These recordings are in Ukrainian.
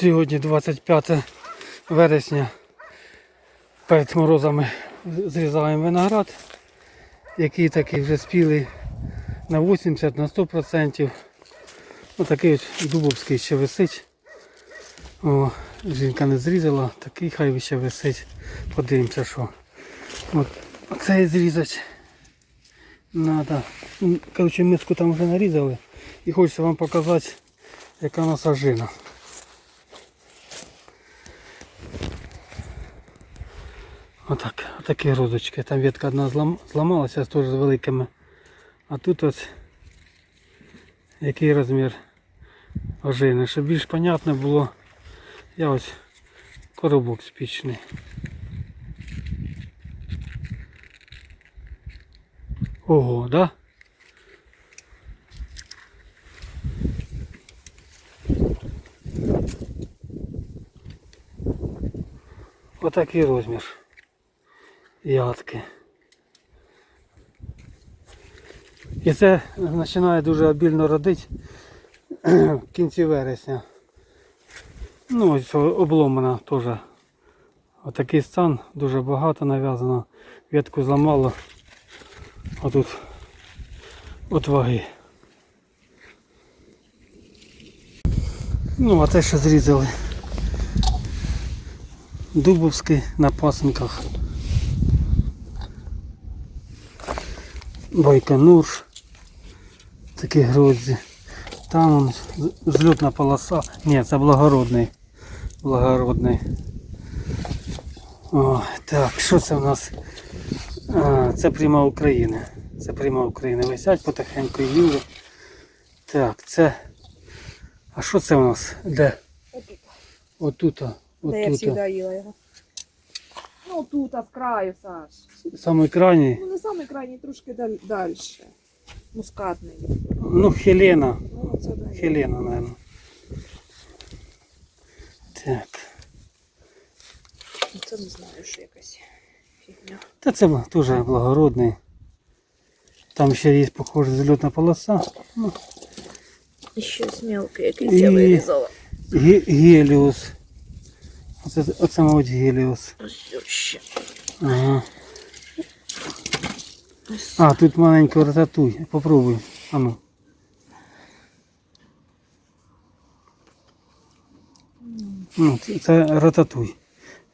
Сьогодні 25 вересня. Перед морозами зрізаємо виноград, який такий вже спілий на 80, на 100%. Ось дубовський ще висить. О, жінка не зрізала, такий хай ще висить. Подивимося, що. От оцей. Надо. Ну, Коротше, миску там вже нарізали. І хочеться вам показати, яка у нас ажина. Отак, отакі розочки. Там ветка одна злам, зламалася теж з великими. А тут ось який розмір ожини. Щоб більш понятно було, я ось коробок спічний. Ого, да? Отакий розмір ядки. І це починає дуже обільно родити в кінці вересня. Ну ось обломана теж. Отакий стан, дуже багато нав'язано. Ветку зламало. А тут от ваги. Ну, а те, що зрізали. Дубовський на пасинках. Байконур. Такі грозі. Там он зльотна полоса. Ні, це благородний. Благородний. О, так, що це в нас? А, це пряма України. Це пряма України. Висять потихеньку юри. Так, це. А що це у нас? Де? Отут. Отут. Де я Отут. завжди їла його. Ну тут, а з краю, Саш. Самий крайній. Ну не саме крайній, трошки далі. Мускатний. Ну, Хелена. Ну, це да. Хелена, наверное. Так. Ну, Це не знаю, що якась фігня. Та це теж благородний. Там ще є, похоже, зльотна полоса. Ну, щось мелке, якийсь я вирізала. ге- геліус. Оце, оце мабуть, геліус. Ось ще. Ага. А, тут маленький рататуй. Попробуй. А ну. Ну, це- рататуй.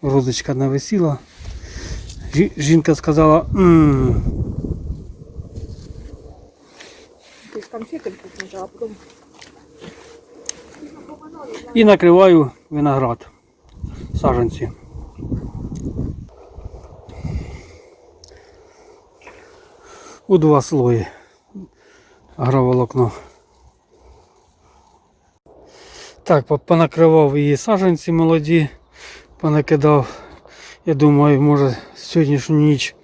Розочка одна висіла. Жінка сказала, а потім і накриваю виноград. Саженці. У два слої. Агроволокно. Так, понакривав її саженці молоді, понакидав. Я думаю, може сьогоднішню ніч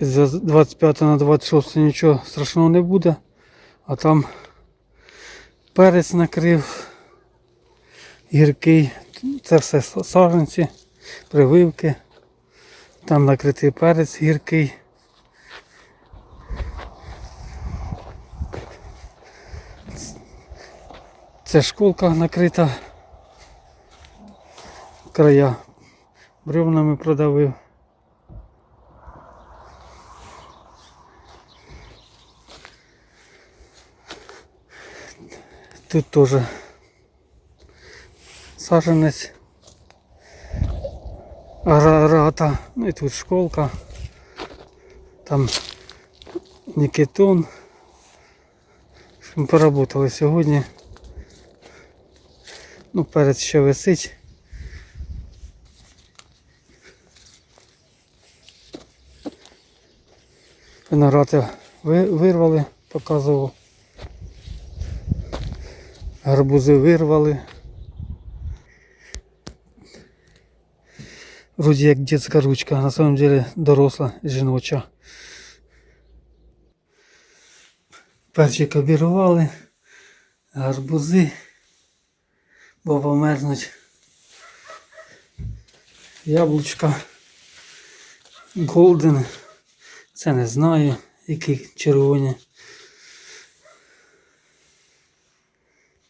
з 25 на 26 нічого страшного не буде. А там перець накрив гіркий. Це все саженці, прививки. Там накритий перець гіркий. Це школка накрита. Края бревнами продавив. Тут теж саженець. Арата. Ну і тут школка. Там Нікетон. Ми поработали сьогодні. Ну, перець ще висить. Виноград я вирвали, показував. Гарбузи вирвали. Вроде як детська ручка, на самом деле доросла жіноча. Перчик обірвали, гарбузи, бо померзнуть. Яблучка. Голден. Це не знаю, які червоні.